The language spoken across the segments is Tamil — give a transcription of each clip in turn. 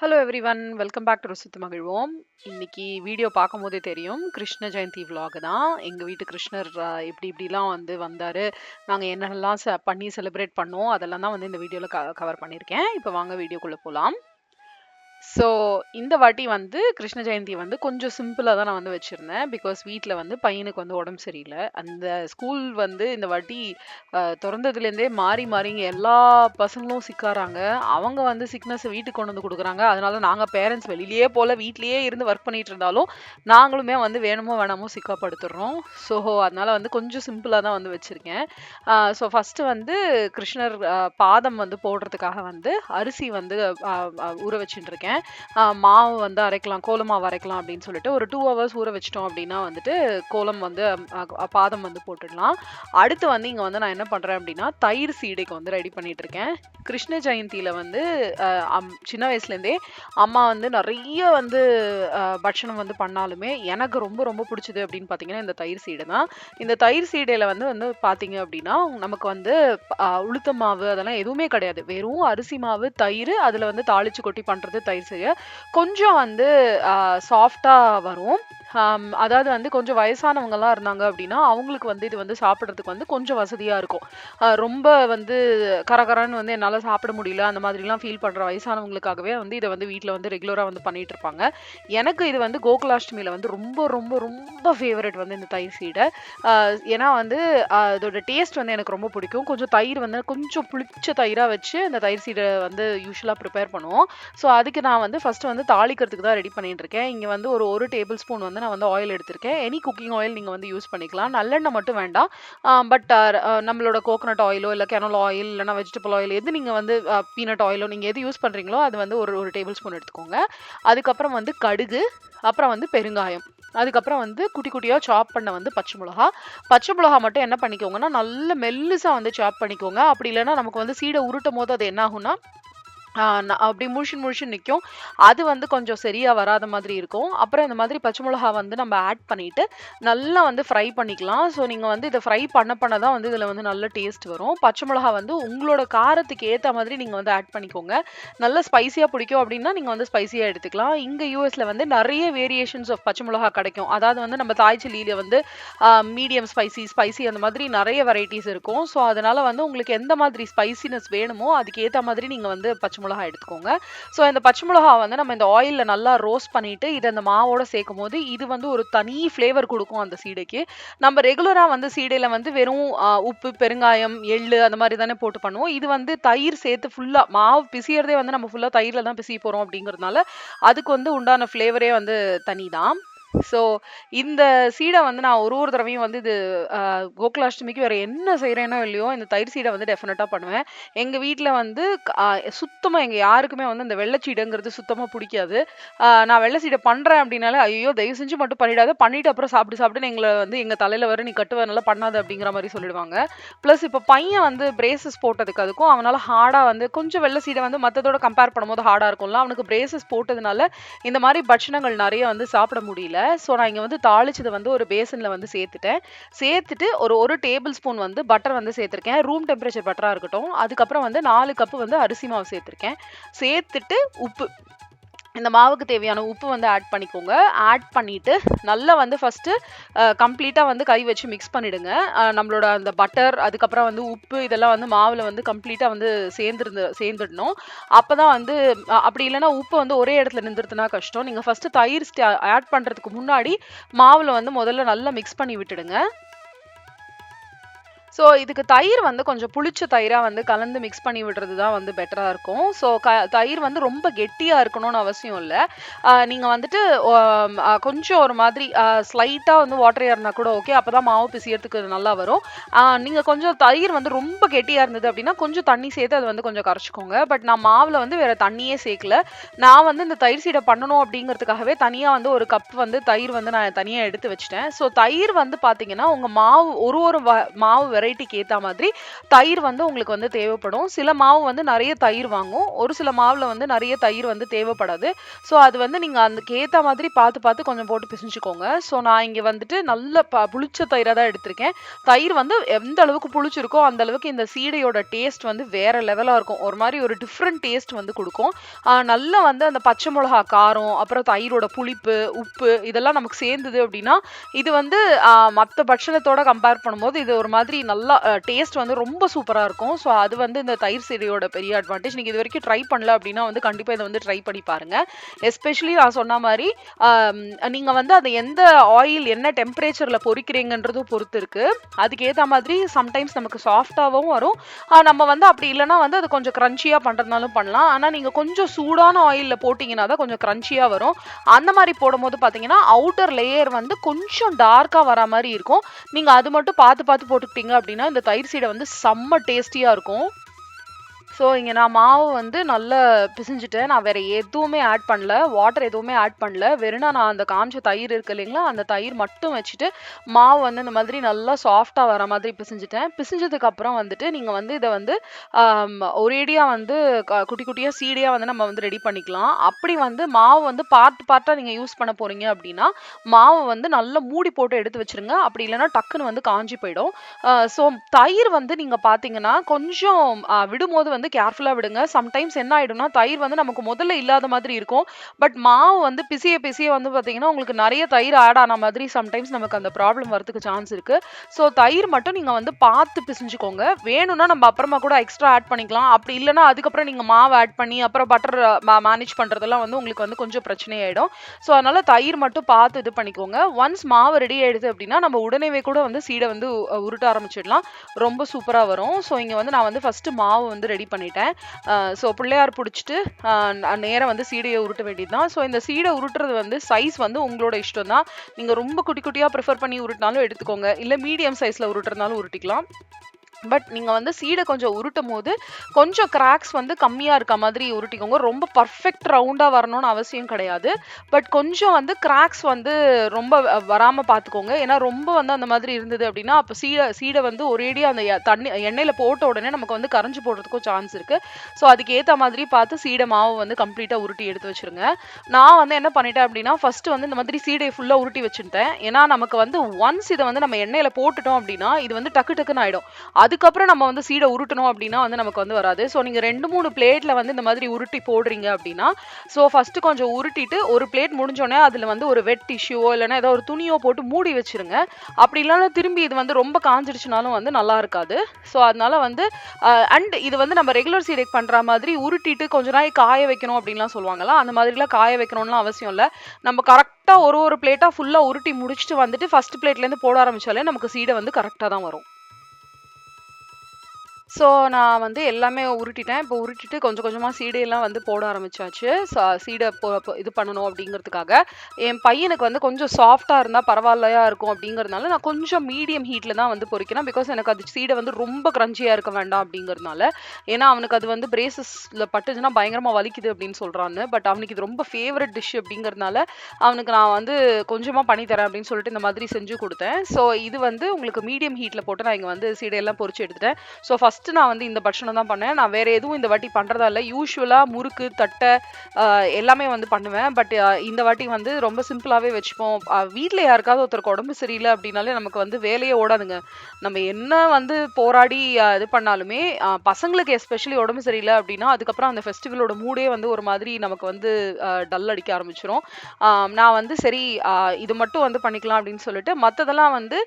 Hello everyone welcome back to ருசித்து மகிழ்வோம் இன்னைக்கு வீடியோ பார்க்கும்போதே தெரியும். கிருஷ்ண ஜெயந்தி விலாக் தான். எங்கள் வீட்டு கிருஷ்ணர் இப்படி இப்படிலாம் வந்து வந்தார். நாங்கள் என்னென்னலாம் ச பண்ணி செலிப்ரேட் பண்ணோம் அதெல்லாம் தான் வந்து இந்த வீடியோவில் க கவர் பண்ணியிருக்கேன். இப்போ வாங்க வீடியோக்குள்ளே போகலாம் ஸோ இந்த வாட்டி வந்து கிருஷ்ண ஜெயந்தி வந்து கொஞ்சம் சிம்பிளாக தான் நான் வந்து வச்சுருந்தேன். பிகாஸ் வீட்டில் வந்து பையனுக்கு வந்து உடம்பு சரியில்லை. அந்த ஸ்கூல் வந்து இந்த வாட்டி திறந்ததுலேருந்தே மாறி மாறிங்க எல்லா பசங்களும் சிக்காராங்க அவங்க வந்து சிக்னஸ் வீட்டுக்கு கொண்டு வந்து கொடுக்குறாங்க. அதனால நாங்கள் பேரண்ட்ஸ் வெளியிலேயே போல் வீட்லேயே இருந்து ஒர்க் பண்ணிட்டு இருந்தாலும் நாங்களுமே வந்து வேணுமோ வேணாமோ சிக்காப்படுத்துடுறோம் ஸோ அதனால வந்து கொஞ்சம் சிம்பிளாக தான் வந்து வச்சுருக்கேன். ஸோ ஃபஸ்ட்டு வந்து கிருஷ்ணர் பாதம் வந்து போடுறதுக்காக வந்து அரிசி வந்து உற அஹ், ஊற வச்சுட்டு இருக்கேன். மாவு வந்து அரைக்கலாம் கோலம் மாவு அரைக்கலாம் அப்படின்னு சொல்லிட்டு ஒரு டூ ஹவர்ஸ் ஊற வச்சிட்டோம் அப்படின்னா வந்துட்டு கோலம் வந்து பாதம் வந்து போட்டுடலாம். அடுத்து வந்து இங்கே வந்து நான் என்ன பண்ணுறேன் அப்படின்னா தயிர் சீடைக்கு வந்து ரெடி பண்ணிட்டு இருக்கேன். கிருஷ்ண ஜெயந்தியில் வந்து அம்- சின்ன வயசுலேருந்தே அம்மா வந்து நிறைய வந்து பட்சணம் வந்து பண்ணாலுமே எனக்கு ரொம்ப ரொம்ப பிடிச்சது அப்படின்னு பார்த்தீங்கன்னா இந்த தயிர் சீடை தான். இந்த தயிர் சீடையில் வந்து வந்து பார்த்தீங்க அப்படின்னா நமக்கு வந்து உளுத்த மாவு அதெல்லாம் எதுவுமே கிடையாது. வெறும் அரிசி மாவு தயிர் அதில் வந்து தாளிச்சு கொட்டி பண்ணுறது தயிர் செய்ய கொஞ்சம் வந்து சாஃப்டாக வரும். அதாவது வந்து கொஞ்சம் வயசானவங்கலாம் இருந்தாங்க அப்படின்னா அவங்களுக்கு வந்து இது வந்து சாப்பிட்றதுக்கு வந்து கொஞ்சம் வசதியாக இருக்கும். ரொம்ப வந்து கரகரன்னு வந்து என்னால் சாப்பிட முடியல அந்த மாதிரிலாம் ஃபீல் பண்ணுற வயசானவங்களுக்காகவே வந்து இதை வந்து வீட்டில் வந்து ரெகுலராக வந்து பண்ணிட்டு இருப்பாங்க. எனக்கு இது வந்து கோகுலாஷ்டமியில் வந்து ரொம்ப ரொம்ப ரொம்ப ஃபேவரட் வந்து இந்த தயிர் சீடை. ஏன்னா வந்து அதோட டேஸ்ட் வந்து எனக்கு ரொம்ப பிடிக்கும். கொஞ்சம் தயிர் வந்து கொஞ்சம் புளிச்ச தயிராக வச்சு அந்த தயிர் சீடை வந்து யூஸ்வலாக ப்ரிப்பேர் பண்ணுவோம். ஸோ அதுக்கு நான் வந்து ஃபஸ்ட்டு வந்து தாளிக்கிறதுக்கு தான் ரெடி பண்ணிட்டு இருக்கேன். இங்கே வந்து ஒரு ஒரு டேபிள் ஸ்பூன் வந்து நான் வந்து ஆயில் எடுத்திருக்கேன். எனி குக்கிங் ஆயில் நீங்கள் வந்து யூஸ் பண்ணிக்கலாம். நல்லெண்ணெய் மட்டும் வேண்டாம். பட் நம்மளோட கோகனட் ஆயிலோ இல்லை கெனல் ஆயில் இல்லைனா வெஜிடபிள் ஆயில் எது நீங்கள் வந்து பீனட் ஆயிலோ நீங்கள் எது யூஸ் பண்ணுறீங்களோ அது வந்து ஒரு ஒரு டேபிள் ஸ்பூன் எடுத்துக்கோங்க. அதுக்கப்புறம் வந்து கடுகு அப்புறம் வந்து பெருங்காயம். அதுக்கப்புறம் வந்து குட்டி குட்டியாக சாப் பண்ண வந்து பச்சை மிளகா. பச்சை மிளகா மட்டும் என்ன பண்ணிக்கோங்கன்னா நல்ல மெல்லுசாக வந்து சாப் பண்ணிக்கோங்க. அப்படி இல்லைன்னா நமக்கு வந்து சீடை உருட்டும் போது அது என்ன ஆகும்னா ந- அப்படி முழிச்சுன்னு முழிச்சுன்னு நிற்கும் அது வந்து கொஞ்சம் சரியாக வராத மாதிரி இருக்கும். அப்புறம் இந்த மாதிரி பச்சை மிளகா வந்து நம்ம ஆட் பண்ணிட்டு நல்லா வந்து ஃப்ரை பண்ணிக்கலாம். ஸோ நீங்கள் வந்து இதை ஃப்ரை பண்ண பண்ண தான் வந்து இதில் வந்து நல்ல டேஸ்ட் வரும். பச்சை மிளகா வந்து உங்களோட காரத்துக்கு ஏற்ற மாதிரி நீங்கள் வந்து ஆட் பண்ணிக்கோங்க. நல்ல ஸ்பைசியாக பிடிக்கும் அப்படின்னா நீங்கள் வந்து ஸ்பைசியாக எடுத்துக்கலாம். இங்கே யூஎஸில் வந்து நிறைய வேரியேஷன்ஸ் ஆஃப் பச்சை மிளகா கிடைக்கும். அதாவது வந்து நம்ம தாய் சில்லியில் வந்து மீடியம் ஸ்பைசி ஸ்பைசி அந்த மாதிரி நிறைய வெரைட்டிஸ் இருக்கும். ஸோ அதனால வந்து உங்களுக்கு எந்த மாதிரி ஸ்பைசினஸ் வேணுமோ அதுக்கு ஏற்ற மாதிரி நீங்கள் வந்து பச்சை பச்சை மிளகா எடுத்துக்கோங்க. ஸோ இந்த பச்சை மிளகா வந்து நம்ம இந்த ஆயிலில் நல்லா ரோஸ்ட் பண்ணிட்டு இதை அந்த மாவோட சேர்க்கும் போது இது வந்து ஒரு தனி ஃப்ளேவர் கொடுக்கும் அந்த சீடைக்கு. நம்ம ரெகுலராக வந்து சீடையில் வந்து வெறும் உப்பு பெருங்காயம் எள்ளு அந்த மாதிரி தானே போட்டு பண்ணுவோம். இது வந்து தயிர் சேர்த்து ஃபுல்லாக மாவு பிசியறதே வந்து நம்ம ஃபுல்லாக தயிரில் தான் பிசிய போகிறோம் அப்படிங்கிறதுனால அதுக்கு வந்து உண்டான ஃப்ளேவரே வந்து தனி தான் ஸோ இந்த சீடை வந்து நான் ஒரு ஒரு தடவையும் வந்து இது கோகுலாஷ்டமிக்கு வேறு என்ன செய்கிறேனோ இல்லையோ இந்த தயிர் சீடை வந்து டெஃபினட்டாக பண்ணுவேன். எங்கள் வீட்டில் வந்து சுத்தமாக எங்கள் யாருக்குமே வந்து இந்த வெள்ளச்சீடைங்கிறது சுத்தமாக பிடிக்காது. நான் வெள்ளை சீடை பண்ணுறேன் அப்படின்னாலே ஐயோ தயவு செஞ்சு மட்டும் பண்ணிடாத. பண்ணிவிட்டு அப்புறம் சாப்பிட்டு சாப்பிட்டு எங்களை வந்து எங்கள் தலையில் வர நீ கட்டுவதனால பண்ணாது அப்படிங்கிற மாதிரி சொல்லிடுவாங்க. ப்ளஸ் இப்போ பையன் வந்து பிரேசஸ் போட்டதுக்கு அதுக்கும் அவனால் ஹார்டாக வந்து கொஞ்சம் வெள்ளை சீடை வந்து மற்றதோட கம்பேர் பண்ணும்போது ஹார்டாக இருக்கும்ல அவனுக்கு பிரேசஸ் போட்டதுனால இந்த மாதிரி பட்சணங்கள் நிறைய வந்து சாப்பிட முடியல. ஸோ நான் இங்கே வந்து தாளிச்சதை வந்து ஒரு பேசனில் வந்து சேர்த்துட்டேன். சேர்த்துட்டு ஒரு ஒரு டேபிள் ஸ்பூன் வந்து பட்டர் வந்து சேர்த்துருக்கேன். ரூம் டெம்பரேச்சர் பட்டராக இருக்கட்டும். அதுக்கப்புறம் வந்து நாலு கப்பு வந்து அரிசி மாவு சேர்த்துருக்கேன். சேர்த்துட்டு உப்பு இந்த மாவுக்கு தேவையான உப்பு வந்து ஆட் பண்ணிக்கோங்க. ஆட் பண்ணிவிட்டு நல்லா வந்து ஃபஸ்ட்டு கம்ப்ளீட்டாக வந்து கை வச்சு மிக்ஸ் பண்ணிவிடுங்க நம்மளோட அந்த பட்டர் அதுக்கப்புறம் வந்து உப்பு இதெல்லாம் வந்து மாவில் வந்து கம்ப்ளீட்டாக வந்து சேர்ந்துருந்து சேர்ந்துடணும். அப்போ தான் வந்து அப்படி இல்லைன்னா உப்பு வந்து ஒரே இடத்துல நின்றுதுனா கஷ்டம். நீங்கள் ஃபஸ்ட்டு தயிர் ஆட் பண்ணுறதுக்கு முன்னாடி மாவில் வந்து முதல்ல நல்லா மிக்ஸ் பண்ணி விட்டுடுங்க. ஸோ இதுக்கு தயிர் வந்து கொஞ்சம் புளிச்ச தயிராக வந்து கலந்து மிக்ஸ் பண்ணி விடுறது தான் வந்து பெட்டராக இருக்கும். ஸோ க தயிர் வந்து ரொம்ப கெட்டியாக இருக்கணும்னு அவசியம் இல்லை. நீங்கள் வந்துட்டு கொஞ்சம் ஒரு மாதிரி ஸ்லைட்டாக வந்து வாட்டரியாக இருந்தால் கூட ஓகே அப்போ தான் மாவு பிசியறதுக்கு நல்லா வரும். நீங்கள் கொஞ்சம் தயிர் வந்து ரொம்ப கெட்டியாக இருந்தது அப்படின்னா கொஞ்சம் தண்ணி சேர்த்து அது வந்து கொஞ்சம் கரைச்சிக்கோங்க. பட் நான் மாவில் வந்து வேறு தண்ணியே சேர்க்கல. நான் வந்து இந்த தயிர் சீடை பண்ணணும் அப்படிங்கிறதுக்காகவே தனியாக வந்து ஒரு கப் வந்து தயிர் வந்து நான் தனியாக எடுத்து வச்சிட்டேன். ஸோ தயிர் வந்து பார்த்தீங்கன்னா உங்கள் மாவு ஒரு ஒரு வ- மாவு வெரைட்டிக்கு ஏற்ற மாதிரி தயிர் வந்து உங்களுக்கு வந்து தேவைப்படும். சில மாவு வந்து நிறைய தயிர் வாங்கும். ஒரு சில மாவில் வந்து நிறைய தயிர் வந்து தேவைப்படாது. ஸோ அது வந்து நீங்கள் அதுக்கு ஏற்ற மாதிரி பார்த்து பார்த்து கொஞ்சம் போட்டு பிசைஞ்சுக்கோங்க. ஸோ நான் இங்கே வந்துட்டு நல்ல ப புளிச்ச தயிராக தான் எடுத்திருக்கேன். தயிர் வந்து எந்த அளவுக்கு புளிச்சிருக்கோ, அந்த அளவுக்கு இந்த சீடையோட டேஸ்ட் வந்து வேற லெவலாக இருக்கும். ஒரு மாதிரி ஒரு டிஃப்ரெண்ட் டேஸ்ட் வந்து கொடுக்கும் நல்லா வந்து அந்த பச்சை மிளகா காரம், அப்புறம் தயிரோட புளிப்பு, உப்பு இதெல்லாம் நமக்கு சேர்ந்தது அப்படின்னா இது வந்து மற்ற பட்சணத்தோட கம்பேர் பண்ணும்போது இது ஒரு மாதிரி நல்லா டேஸ்ட் வந்து ரொம்ப சூப்பராக இருக்கும். ஸோ அது வந்து இந்த தயிர் சீடையோட பெரிய அட்வான்டேஜ். நீங்கள் இது வரைக்கும் ட்ரை பண்ணல அப்படின்னா வந்து கண்டிப்பாக இதை வந்து ட்ரை பண்ணி பாருங்கள் எஸ்பெஷலி நான் சொன்ன மாதிரி நீங்கள் வந்து அதை எந்த ஆயில் என்ன டெம்பரேச்சரில் பொறிக்கிறீங்கன்றதும் பொறுத்து இருக்குது அதுக்கேற்ற மாதிரி சம்டைம்ஸ் நமக்கு சாஃப்டாகவும் வரும். நம்ம வந்து அப்படி இல்லைனா வந்து அது கொஞ்சம் க்ரன்ச்சியாக பண்ணுறதுனாலும் பண்ணலாம். ஆனால் நீங்கள் கொஞ்சம் சூடான ஆயிலில் போட்டிங்கன்னா தான் கொஞ்சம் க்ரன்ச்சியாக வரும். அந்த மாதிரி போடும்போது பார்த்தீங்கன்னா, அவுட்டர் லேயர் வந்து கொஞ்சம் டார்க்காக வர மாதிரி இருக்கும். நீங்கள் அது மட்டும் பார்த்து பார்த்து போட்டுக்கிட்டீங்க அப்படின்னா இந்த தயிர் சீடை வந்து செம்ம டேஸ்டியா இருக்கும். ஸோ இங்கே நான் மாவு வந்து நல்லா பிசிஞ்சுட்டேன் நான் வேறு எதுவுமே ஆட் பண்ணல. வாட்டர் எதுவுமே ஆட் பண்ணல. வெறும்னா நான் அந்த காஞ்ச தயிர் இருக்கு இல்லைங்களா, அந்த தயிர் மட்டும் வச்சுட்டு, மாவு வந்து இந்த மாதிரி நல்லா சாஃப்டாக வர மாதிரி பிசிஞ்சுட்டேன் பிசிஞ்சதுக்கப்புறம் வந்துட்டு நீங்கள் வந்து இதை வந்து ஒரேடியாக வந்து க குட்டி குட்டியாக சீடியாக வந்து நம்ம வந்து ரெடி பண்ணிக்கலாம். அப்படி வந்து மாவு வந்து பார்ட் பார்ட்டாக நீங்கள் யூஸ் பண்ண போகிறீங்க அப்படின்னா மாவு வந்து நல்லா மூடி போட்டு எடுத்து வச்சுருங்க. அப்படி இல்லைன்னா டக்குன்னு வந்து காஞ்சி போயிடும். ஸோ தயிர் வந்து நீங்கள் பார்த்தீங்கன்னா, கொஞ்சம் விடும்போது வந்து கேர்ஃபுல்லாக விடுங்க. சம்டைம்ஸ் என்ன ஆகிடும்னா தயிர் வந்து நமக்கு முதல்ல இல்லாத மாதிரி இருக்கும். பட் மாவு வந்து பிசிய பிசிய வந்து பார்த்தீங்கன்னா, உங்களுக்கு நிறைய தயிர் ஆட் ஆன மாதிரி சம்டைம்ஸ் நமக்கு அந்த ப்ராப்ளம் வரதுக்கு சான்ஸ் இருக்குது ஸோ தயிர் மட்டும் நீங்கள் வந்து பார்த்து பிசிஞ்சுக்கோங்க வேணும்னா நம்ம அப்புறமா கூட எக்ஸ்ட்ரா ஆட் பண்ணிக்கலாம். அப்படி இல்லைனா அதுக்கப்புறம் நீங்கள் மாவு ஆட் பண்ணி, அப்புறம் பட்டர் மேனேஜ் பண்ணுறதெல்லாம் வந்து உங்களுக்கு வந்து கொஞ்சம் பிரச்சனையாயிடும். ஸோ அதனால தயிர் மட்டும் பார்த்து இது பண்ணிக்கோங்க. ஒன்ஸ் மாவு ரெடி ஆகிடுது அப்படின்னா நம்ம உடனேவே கூட வந்து சீடை வந்து உ உருட்ட ஆரம்பிச்சிடலாம். ரொம்ப சூப்பராக வரும். ஸோ இங்கே வந்து நான் வந்து ஃபஸ்ட்டு மாவு வந்து ரெடி பண்ணிட்டேன். ஸோ பிள்ளையார் பிடிச்சிட்டு நேராக வந்து சீடையை உருட்ட வேண்டியது தான். ஸோ இந்த சீடை உருட்டுறது வந்து சைஸ் வந்து உங்களோட இஷ்டம் தான். நீங்க ரொம்ப குட்டி குட்டியா ப்ரிஃபர் பண்ணி உருட்டினாலும் எடுத்துக்கோங்க. இல்லை மீடியம் சைஸ்ல உருட்டுறதுனாலும் உருட்டிக்கலாம். பட் நீங்கள் வந்து சீடை கொஞ்சம் உருட்டும் போது கொஞ்சம் கிராக்ஸ் வந்து கம்மியாக இருக்க மாதிரி உருட்டிக்கோங்க. ரொம்ப பர்ஃபெக்ட் ரவுண்டாக வரணும்னு அவசியம் கிடையாது. பட் கொஞ்சம் வந்து கிராக்ஸ் வந்து ரொம்ப வராமல் பார்த்துக்கோங்க. ஏன்னா ரொம்ப வந்து அந்த மாதிரி இருந்தது அப்படின்னா அப்போ சீடை சீடை வந்து ஒரேடியாக அந்த தண்ணி எண்ணெயில் போட்ட உடனே நமக்கு வந்து கரைஞ்சி போடுறதுக்கும் சான்ஸ் இருக்குது ஸோ அதுக்கு ஏற்ற மாதிரி பார்த்து சீடை மாவு வந்து கம்ப்ளீட்டாக உருட்டி எடுத்து வச்சுருங்க. நான் வந்து என்ன பண்ணிட்டேன் அப்படின்னா ஃபஸ்ட்டு வந்து இந்த மாதிரி சீடையை ஃபுல்லாக உருட்டி வச்சுட்டேன். ஏன்னா நமக்கு வந்து ஒன்ஸ் இதை வந்து நம்ம எண்ணெயில் போட்டுட்டோம் அப்படின்னா இது வந்து டக்கு டக்குன்னு அது அதுக்கப்புறம் நம்ம வந்து சீடை உருட்டணும் அப்படின்னா வந்து நமக்கு வந்து வராது. ஸோ நீங்கள் ரெண்டு மூணு பிளேட்டில் வந்து இந்த மாதிரி உருட்டி போடுறீங்க அப்படின்னா ஸோ ஃபஸ்ட்டு கொஞ்சம் உருட்டிட்டு, ஒரு பிளேட் முடிஞ்சோடனே அதில் வந்து ஒரு வெட் டிஷ்யூவோ இல்லைனா ஏதோ ஒரு துணியோ போட்டு மூடி வச்சுருங்க. அப்படி இல்லைனா திரும்பி இது வந்து ரொம்ப காஞ்சிடுச்சுனாலும் வந்து நல்லா இருக்காது. ஸோ அதனால வந்து அண்ட் இது வந்து நம்ம ரெகுலர் சீடைக்கு பண்ணுற மாதிரி உருட்டிட்டு கொஞ்ச நாள் காய வைக்கணும் அப்படின்லாம் சொல்லுவாங்களா அந்த மாதிரிலாம் காய வைக்கணும்லாம் அவசியம் இல்லை நம்ம கரெக்டாக ஒரு ஒரு பிளேட்டாக ஃபுல்லாக உருட்டி முடிச்சுட்டு வந்துட்டு ஃபஸ்ட் பிளேட்லேருந்து போட ஆரம்பித்தாலே நமக்கு சீடை வந்து கரெக்டாக தான் வரும். ஸோ நான் வந்து எல்லாமே உருட்டிட்டேன். இப்போ உருட்டிட்டு கொஞ்சம் கொஞ்சமாக சீடையெல்லாம் வந்து போட ஆரம்பிச்சாச்சு. சீடை பொ இது பண்ணணும் அப்படிங்கிறதுக்காக என் பையனுக்கு வந்து கொஞ்சம் சாஃப்டாக இருந்தால் பரவாயில்லையா இருக்கும் அப்படிங்கிறதுனால நான் கொஞ்சம் மீடியம் ஹீட்டில் தான் வந்து பொறிக்கிறேன் பிகாஸ் எனக்கு அது சீடை வந்து ரொம்ப க்ரஞ்சியாக இருக்க வேண்டாம் அப்படிங்கிறதுனால ஏன்னா அவனுக்கு அது வந்து பிரேசஸில் பட்டுச்சுன்னா பயங்கரமாக வலிக்குது அப்படின்னு சொல்கிறான்னு பட் அவனுக்கு இது ரொம்ப ஃபேவரட் டிஷ் அப்படிங்கிறதுனால அவனுக்கு நான் வந்து கொஞ்சமாக பண்ணித்தரேன் அப்படின்னு சொல்லிட்டு இந்த மாதிரி செஞ்சு கொடுத்தேன் ஸோ இது வந்து உங்களுக்கு மீடியம் ஹீட்டில் போட்டு நான் இங்கே வந்து சீடையெல்லாம் பொறிச்சு எடுத்துட்டேன். ஸோ ஃபஸ்ட் ஃபஸ்ட்டு நான் வந்து இந்த பட்சணம் தான் பண்ணேன். நான் வேற எதுவும் இந்த வாட்டி பண்ணுறதா இல்லை யூஸ்வலாக முறுக்கு, தட்டை எல்லாமே வந்து பண்ணுவேன். பட் இந்த வாட்டி வந்து ரொம்ப சிம்பிளாகவே வச்சுப்போம். வீட்டில் யாருக்காவது ஒருத்தருக்கு உடம்பு சரியில்லை அப்படின்னாலே நமக்கு வந்து வேலையே ஓடாதுங்க. நம்ம என்ன வந்து போராடி இது பண்ணாலுமே, பசங்களுக்கு எஸ்பெஷலி உடம்பு சரியில்லை அப்படின்னா அதுக்கப்புறம் அந்த ஃபெஸ்டிவலோட மூடே வந்து ஒரு மாதிரி நமக்கு வந்து டல் அடிக்க ஆரம்பிச்சிடும் நான் வந்து சரி இது மட்டும் வந்து பண்ணிக்கலாம் அப்படின்னு சொல்லிட்டு, மற்றதெல்லாம் வந்து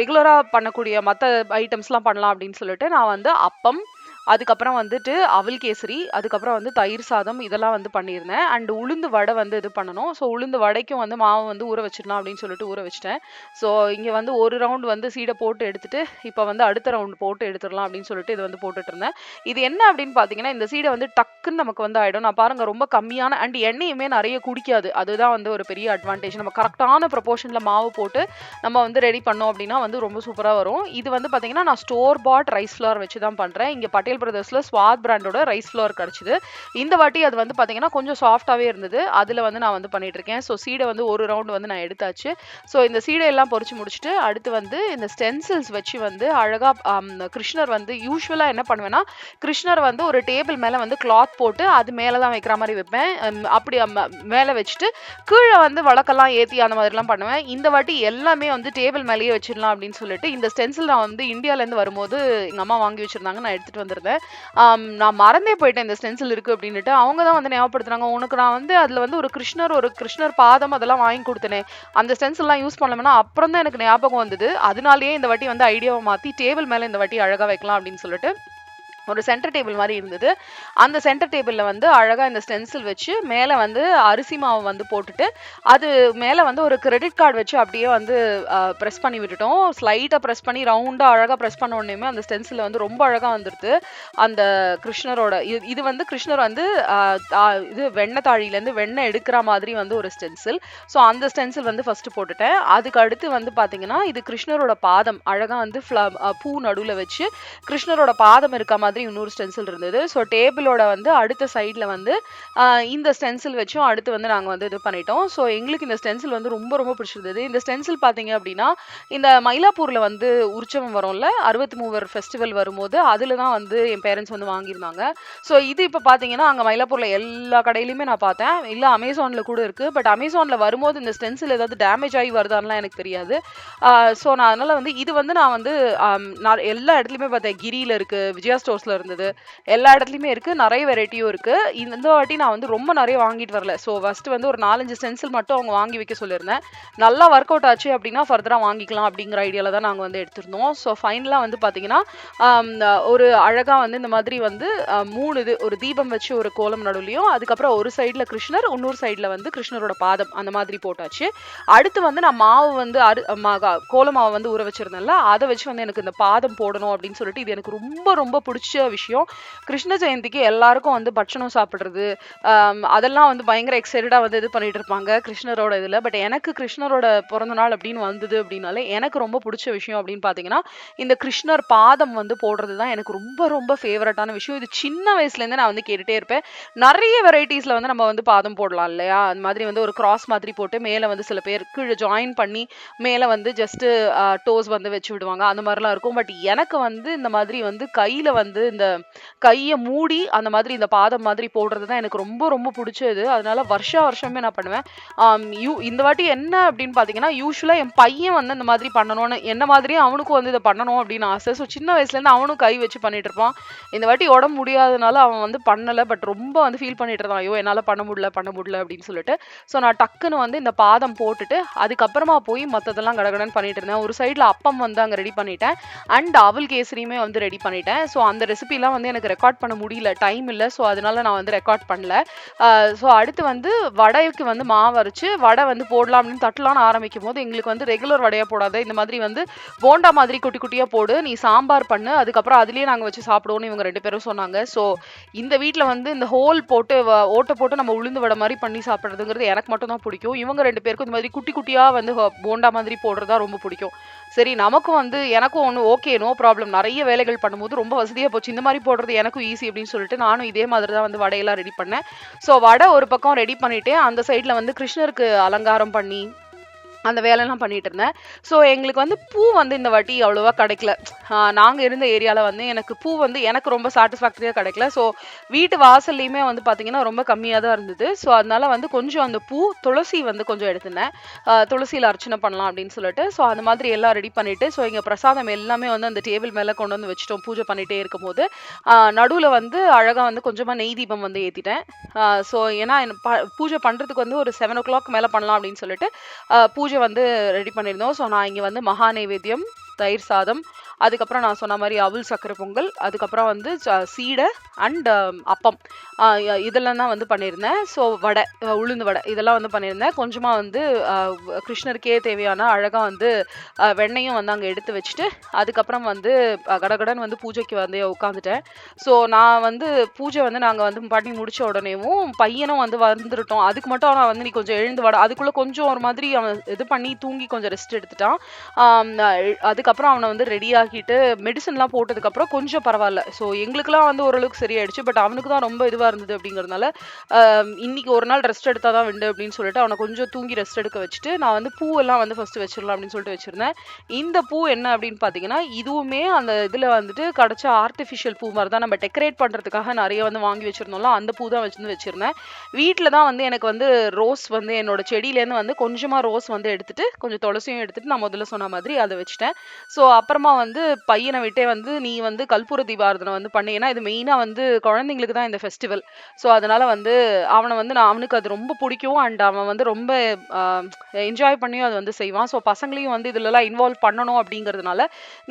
ரெகுலராக பண்ணக்கூடிய மற்ற ஐட்டம்ஸ்லாம் பண்ணலாம் அப்படின்னு சொல்லிட்டு, நான் வந்து அப்பம், அதுக்கப்புறம் வந்துட்டு அவல் கேசரி, அதுக்கப்புறம் வந்து தயிர் சாதம் இதெல்லாம் வந்து பண்ணியிருந்தேன். அண்ட் உளுந்து வடை வந்து இது பண்ணணும். ஸோ உளுந்து வடைக்கும் வந்து மாவு வந்து ஊற வச்சிடலாம் அப்படின்னு சொல்லிட்டு ஊற வச்சிட்டேன் ஸோ இங்கே வந்து ஒரு ரவுண்ட் வந்து சீடை போட்டு எடுத்துட்டு, இப்போ வந்து அடுத்த ரவுண்ட் போட்டு எடுத்துடலாம் அப்படின்னு சொல்லிட்டு இது வந்து போட்டுட்டுருந்தேன். இது என்ன அப்படின்னு பார்த்தீங்கன்னா, இந்த சீடை வந்து டக்குன்னு நமக்கு வந்து ஆகிடும் நான் பாருங்கள் ரொம்ப கம்மியான அண்ட் எண்ணெயுமே நிறைய குடிக்காது. அதுதான் வந்து ஒரு பெரிய அட்வான்டேஜ். நம்ம கரெக்டான ப்ரொபோஷனில் மாவு போட்டு நம்ம வந்து ரெடி பண்ணோம் அப்படின்னா வந்து ரொம்ப சூப்பராக வரும். இது வந்து பார்த்தீங்கன்னா, நான் ஸ்டோர் பாட் ரைஸ் ஃப்ளார் வச்சு தான் பண்ணுறேன் இங்கே பட்டேல் பட்டேல் பிரதர்ஸில் ஸ்வாத் பிராண்டோட ரைஸ் ஃப்ளோர் கிடச்சிது. இந்த வாட்டி அது வந்து பார்த்தீங்கன்னா கொஞ்சம் சாஃப்டாகவே இருந்தது. அதில் வந்து நான் வந்து பண்ணிகிட்ருக்கேன் இருக்கேன் ஸோ சீடை வந்து ஒரு ரவுண்டு வந்து நான் எடுத்தாச்சு. ஸோ இந்த சீடை எல்லாம் பொறிச்சு முடிச்சுட்டு அடுத்து வந்து இந்த ஸ்டென்சில்ஸ் வச்சு வந்து அழகாக கிருஷ்ணர் வந்து யூஸ்வலாக என்ன பண்ணுவேன்னா கிருஷ்ணர் வந்து ஒரு டேபிள் மேலே வந்து கிளாத் போட்டு அது மேலே தான் வைக்கிற மாதிரி வைப்பேன். அப்படி மேலே வச்சுட்டு கீழே வந்து வழக்கெல்லாம் ஏற்றி அந்த மாதிரிலாம் பண்ணுவேன். இந்த வாட்டி எல்லாமே வந்து டேபிள் மேலேயே வச்சிடலாம் அப்படின்னு சொல்லிட்டு இந்த ஸ்டென்சில் நான் வந்து இந்தியாவிலேருந்து வரும்போது எங்கள் அம்மா வாங்கி வச்சிருந்தாங்க. நான் எடுத்துகிட்டு வந்திருந்தேன். ஆம், நான் மறந்தே போயிட்டேன் இந்த ஸ்டென்சில் இருக்குது அப்படின்ட்டு அவங்க தான் வந்து ஞாபகப்படுத்துனாங்க. உனக்கு நான் வந்து அதில் வந்து ஒரு கிருஷ்ணர் ஒரு கிருஷ்ணர் பாதம் அதெல்லாம் வாங்கி கொடுத்தனே. அந்த ஸ்டென்சில்லாம் யூஸ் பண்ணலன்னா அப்புறம் தான் எனக்கு ஞாபகம் வந்தது. அதனாலேயே இந்த வாட்டி வந்து ஐடியாவை மாற்றி டேபிள் மேலே இந்த வாட்டி அழகாக வைக்கலாம் அப்படின்னு சொல்லிட்டு ஒரு சென்டர் டேபிள் மாதிரி இருந்தது. அந்த சென்டர் டேபிளில் வந்து அழகாக இந்த ஸ்டென்சில் வச்சு மேலே வந்து அரிசி மாவு வந்து போட்டுட்டு அது மேலே வந்து ஒரு கிரெடிட் கார்டு வச்சு அப்படியே வந்து ப்ரெஸ் பண்ணி விட்டுட்டோம். ஸ்லைட்டாக ப்ரெஸ் பண்ணி ரவுண்டாக அழகாக ப்ரெஸ் பண்ண உடனேயுமே அந்த ஸ்டென்சில் வந்து ரொம்ப அழகாக வந்துடுது அந்த கிருஷ்ணரோட இது இது வந்து கிருஷ்ணர் வந்து இது வெண்ணெய் தாழிலேருந்து வெண்ணெய் எடுக்கிற மாதிரி வந்து ஒரு ஸ்டென்சில் ஸோ அந்த ஸ்டென்சில் வந்து ஃபஸ்ட்டு போட்டுட்டேன். அதுக்கு அடுத்து வந்து பார்த்தீங்கன்னா இது கிருஷ்ணரோட பாதம். அழகாக வந்து ஃப்ள பூ நடுவில் வச்சு கிருஷ்ணரோட பாதம் இருக்க மாதிரி இன்னொரு ஸ்டென்சில் இருந்தது. ஸோ டேபிளோட வந்து அடுத்த சைடில் வந்து இந்த ஸ்டென்சில் வச்சும் அடுத்து வந்து நாங்கள் வந்து இது பண்ணிட்டோம். ஸோ எங்களுக்கு இந்த ஸ்டென்சில் வந்து ரொம்ப ரொம்ப பிடிச்சிருந்தது. இந்த ஸ்டென்சில் பார்த்தீங்க அப்படின்னா இந்த மயிலாப்பூரில் வந்து உற்சவம் வரும்ல அறுபத்தி மூவர் ஃபெஸ்டிவல் வரும்போது அதில் தான் வந்து என் பேரண்ட்ஸ் வந்து வாங்கியிருந்தாங்க. ஸோ இது இப்போ பார்த்தீங்கன்னா அங்கே மயிலாப்பூரில் எல்லா கடையிலையுமே நான் பார்த்தேன் இல்லை அமேசானில் கூட இருக்குது பட் அமேசானில் வரும்போது இந்த ஸ்டென்சில் ஏதாவது டேமேஜ் ஆகி வருதான்லாம் எனக்கு தெரியாது. ஸோ நான் அதனால் வந்து இது வந்து நான் வந்து நான் எல்லா இடத்துலையுமே பார்த்தேன் கிரியில் இருக்குது விஜயா ஸ்டோர்ஸில் இருந்தது. எல்லா இடத்துலையுமே இருக்குது நிறைய வெரைட்டியும் இருக்குது இந்த வாட்டி நான் வந்து ரொம்ப நிறைய வாங்கிட்டு வரல. ஸோ ஃபஸ்ட்டு வந்து ஒரு நாலஞ்சு ஸ்டென்சில் மட்டும் அவங்க வாங்கி வைக்க சொல்லியிருந்தேன். நல்லா ஒர்க் அவுட் ஆச்சு அப்படின்னா ஃபர்தராக வாங்கிக்கலாம் அப்படிங்கிற ஐடியாவில் தான் நாங்கள் வந்து எடுத்திருந்தோம். ஸோ ஃபைனலாக வந்து பார்த்தீங்கன்னா ஒரு அழகாக வந்து இந்த மாதிரி வந்து மூணு இது ஒரு தீபம் வச்சு ஒரு கோலம் நடுவுலையும் அதுக்கப்புறம் ஒரு சைடில் கிருஷ்ணர் இன்னொரு சைடில் வந்து கிருஷ்ணரோட பாதம் அந்த மாதிரி போட்டாச்சு. அடுத்து வந்து நான் மாவு வந்து அரு கோல மாவு வந்து ஊற வச்சுருந்தேன்ல அதை வச்சு வந்து எனக்கு இந்த பாதம் போடணும் அப்படின்னு சொல்லிட்டு இது எனக்கு ரொம்ப ரொம்ப பிடிச்ச பிடிச்ச விஷயம். கிருஷ்ண ஜெயந்திக்கு எல்லாருக்கும் வந்து பட்சணம் சாப்பிட்றது அதெல்லாம் வந்து பயங்கர எக்ஸைட்டடாக வந்து இது பண்ணிட்டு இருப்பாங்க கிருஷ்ணரோட இதில். பட் எனக்கு கிருஷ்ணரோட பிறந்த நாள் அப்படின்னு வந்தது அப்படின்னாலே எனக்கு ரொம்ப பிடிச்ச விஷயம் அப்படின்னு பார்த்தீங்கன்னா இந்த கிருஷ்ணர் பாதம் வந்து போடுறது தான் எனக்கு ரொம்ப ரொம்ப ஃபேவரட்டான விஷயம். இது சின்ன வயசுலேருந்து நான் வந்து கேட்டுகிட்டே இருப்பேன். நிறைய வெரைட்டிஸில் வந்து நம்ம வந்து பாதம் போடலாம் இல்லையா? அந்த மாதிரி வந்து ஒரு கிராஸ் மாதிரி போட்டு மேலே வந்து சில பேர் கீழே ஜாயின் பண்ணி மேலே வந்து ஜஸ்ட்டு டோஸ் வந்து வச்சு விடுவாங்க. அந்த மாதிரிலாம் இருக்கும். பட் எனக்கு வந்து இந்த மாதிரி வந்து கையில் வந்து இந்த கையை மூடி அந்த மாதிரி இந்த பாதம் மாதிரி போடுறது தான் எனக்கு ரொம்ப ரொம்ப பிடிச்சது. அதனால வருஷா வருஷமே நான் பண்ணுவேன். யூ இந்த வாட்டி என்ன அப்படின்னு பார்த்தீங்கன்னா யூஸ்வலாக என் பையன் வந்து இந்த மாதிரி பண்ணணும்னு என்ன மாதிரி அவனுக்கும் வந்து இதை பண்ணணும் அப்படின்னு ஆசை. ஸோ சின்ன வயசுலேருந்து அவனும் கை வச்சு பண்ணிட்டு இருப்பான். இந்த வாட்டி உடம்பு முடியாதனால அவன் வந்து பண்ணலை. பட் ரொம்ப வந்து ஃபீல் பண்ணிட்டு இருந்தான். ஐயோ என்னால் பண்ண முடியல பண்ண முடியல அப்படின்னு சொல்லிட்டு. ஸோ நான் டக்குன்னு வந்து இந்த பாதம் போட்டுட்டு அதுக்கப்புறமா போய் மற்றதெல்லாம் கடகடன்னு பண்ணிட்டு இருந்தேன். ஒரு சைடில் அப்பம் வந்து அங்கே ரெடி பண்ணிட்டேன். அண்ட் அவல் கேசரியுமே வந்து ரெடி பண்ணிட்டேன். ஸோ அந்த ரெசிபிலாம் வந்து எனக்கு ரெக்கார்ட் பண்ண முடியல. டைம் இல்லை. ஸோ அதனால நான் வந்து ரெக்கார்ட் பண்ணல. ஸோ அடுத்து வந்து வடைக்கு வந்து மாவு அரைச்சி வடை வந்து போடலாம் அப்படின்னு தட்டலாம்னு ஆரம்பிக்கும் போது எங்களுக்கு வந்து ரெகுலர் வடையாக போடாத. இந்த மாதிரி வந்து போண்டா மாதிரி குட்டி குட்டியாக போடு. நீ சாம்பார் பண்ணு. அதுக்கப்புறம் அதுலேயே நாங்கள் வச்சு சாப்பிடுவோம்னு இவங்க ரெண்டு பேரும் சொன்னாங்க. ஸோ இந்த வீட்டில் வந்து இந்த ஹோல் போட்டு ஓட்டை போட்டு நம்ம உளுந்து வடை மாதிரி பண்ணி சாப்பிட்றதுங்கிறது எனக்கு மட்டும் தான் பிடிக்கும். இவங்க ரெண்டு பேருக்கும் இந்த மாதிரி குட்டி குட்டியாக வந்து போண்டா மாதிரி போடுறதா ரொம்ப பிடிக்கும். சரி நமக்கும் வந்து எனக்கும் ஒன்று ஓகே நோ ப்ராப்ளம் நிறைய வேலைகள் பண்ணும்போது ரொம்ப வசதியாக போச்சு. இந்த மாதிரி போடுறது எனக்கும் ஈஸி அப்படின்னு சொல்லிட்டு நானும் இதே மாதிரி தான் வந்து வடையெல்லாம் ரெடி பண்ணேன். ஸோ வடை ஒரு பக்கம் ரெடி பண்ணிவிட்டு அந்த சைடில் வந்து கிருஷ்ணருக்கு அலங்காரம் பண்ணி அந்த வேலைலாம் பண்ணிட்டு இருந்தேன். ஸோ எங்களுக்கு வந்து பூ வந்து இந்த வாட்டி அவ்வளோவா கிடைக்கல. நாங்கள் இருந்த ஏரியாவில் வந்து எனக்கு பூ வந்து எனக்கு ரொம்ப சாட்டிஸ்ஃபேக்டரியாக கிடைக்கல. ஸோ வீட்டு வாசல்லையுமே வந்து பார்த்தீங்கன்னா ரொம்ப கம்மியாக தான் இருந்தது. ஸோ அதனால வந்து கொஞ்சம் அந்த பூ துளசி வந்து கொஞ்சம் எடுத்துனேன். துளசியில் அர்ச்சனை பண்ணலாம் அப்படின்னு சொல்லிட்டு. ஸோ அந்த மாதிரி எல்லாம் ரெடி பண்ணிவிட்டு ஸோ இங்கே பிரசாதம் எல்லாமே வந்து அந்த டேபிள் மேலே கொண்டு வந்து வச்சுட்டோம் பூஜை பண்ணிகிட்டே இருக்கும்போது. நடுவில் வந்து அழகாக வந்து கொஞ்சமாக நெய் தீபம் வந்து ஏற்றிட்டேன் ஸோ ஏன்னா ப- பூஜை பண்ணுறதுக்கு வந்து ஒரு செவன் ஓ கிளாக் மேலே பண்ணலாம் அப்படின்னு சொல்லிட்டு பூஜை பூஜை வந்து ரெடி பண்ணியிருந்தோம். ஸோ நான் இங்கே வந்து மகா நைவேத்தியம் தயிர் சாதம் அதுக்கப்புறம் நான் சொன்ன மாதிரி அவுல் சக்கரை பொங்கல் அதுக்கப்புறம் வந்து ச- சீடை அண்ட் um, அப்பம். இதெல்லாம் தான் வந்து பண்ணியிருந்தேன். ஸோ வடை உளுந்து வடை இதெல்லாம் வந்து பண்ணியிருந்தேன். கொஞ்சமாக வந்து கிருஷ்ணருக்கே தேவையான அழகாக வந்து வெண்ணையும் வந்து அங்கே எடுத்து வச்சுட்டு அதுக்கப்புறம் வந்து கடகடன் வந்து பூஜைக்கு வந்து உட்காந்துட்டேன் ஸோ நான் வந்து பூஜை வந்து நாங்கள் வந்து பண்ணி முடிச்ச உடனேவும் பையனும் வந்து வந்துருட்டோம். அதுக்கு மட்டும் அவன் வந்து நீ கொஞ்சம் எழுந்து வட. அதுக்குள்ளே கொஞ்சம் ஒரு மாதிரி அவன் இது பண்ணி தூங்கி கொஞ்சம் ரெஸ்ட் எடுத்துட்டான். அதுக்கப்புறம் அதுக்கப்புறம் அவனை வந்து ரெடி ஆகிட்டு மெடிசன்லாம் போட்டதுக்கப்புறம் கொஞ்சம் பரவாயில்ல. ஸோ எங்களுக்குலாம் வந்து ஓரளவுக்கு சரியாயிடுச்சு. பட் அவனுக்கு தான் ரொம்ப இதுவாக இருந்தது அப்படிங்கிறதுனால இன்னைக்கு ஒரு நாள் ரெஸ்ட் எடுத்தால் தான் விண்டு அப்படின்னு சொல்லிட்டு அவனை கொஞ்சம் தூங்கி ரெஸ்ட் எடுக்க வச்சுட்டு நான் வந்து பூவெல்லாம் வந்து ஃபஸ்ட்டு வச்சிடலாம் அப்படின்னு சொல்லிட்டு வச்சுருந்தேன். இந்த பூ என்ன அப்படின்னு பார்த்தீங்கன்னா இதுவுமே அந்த இதில் வந்துட்டு கிடச்ச ஆர்டிஃபிஷியல் பூ மாதிரி தான். நம்ம டெக்கரேட் பண்ணுறதுக்காக நிறைய வந்து வாங்கி வச்சுருந்தோம்ல அந்த பூ தான் வச்சிருந்து வச்சுருந்தேன். வீட்டில் தான் வந்து எனக்கு வந்து ரோஸ் வந்து என்னோட செடியிலேருந்து வந்து கொஞ்சமாக ரோஸ் வந்து எடுத்துட்டு கொஞ்சம் துளசியும் எடுத்துட்டு நான் முதல்ல சொன்ன மாதிரி அதை வச்சுட்டேன். ஸோ அப்புறமா வந்து பையனை விட்டே வந்து நீ வந்து கல்பூர தீபாரதனை வந்து பண்ணு. ஏன்னா இது மெயினாக வந்து குழந்தைங்களுக்கு தான் இந்த ஃபெஸ்டிவல் ஸோ அதனால் வந்து அவனை வந்து நான் அவனுக்கு அது ரொம்ப பிடிக்கும். அண்ட் அவன் வந்து ரொம்ப என்ஜாய் பண்ணியும் அது வந்து செய்வான். ஸோ பசங்களையும் வந்து இதுலலாம் இன்வால்வ் பண்ணணும் அப்படிங்கிறதுனால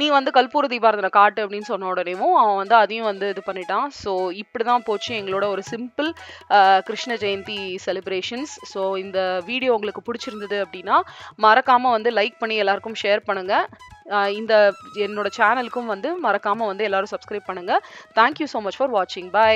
நீ வந்து கல்பூர தீபாரதனை காட்டு அப்படின்னு சொன்ன உடனேவும் அவன் வந்து அதையும் வந்து இது பண்ணிட்டான். ஸோ இப்படி தான் போச்சு எங்களோட ஒரு simple Krishna Jayanthi celebrations so இந்த வீடியோ உங்களுக்கு பிடிச்சிருந்தது அப்படின்னா மறக்காமல் வந்து லைக் பண்ணி எல்லாருக்கும் ஷேர் பண்ணுங்கள் இந்த என்னோட சேனலுக்கும் வந்து மறக்காமல் வந்து எல்லாரும் சப்ஸ்கிரைப் பண்ணுங்க. Thank you so much for வாட்சிங் பை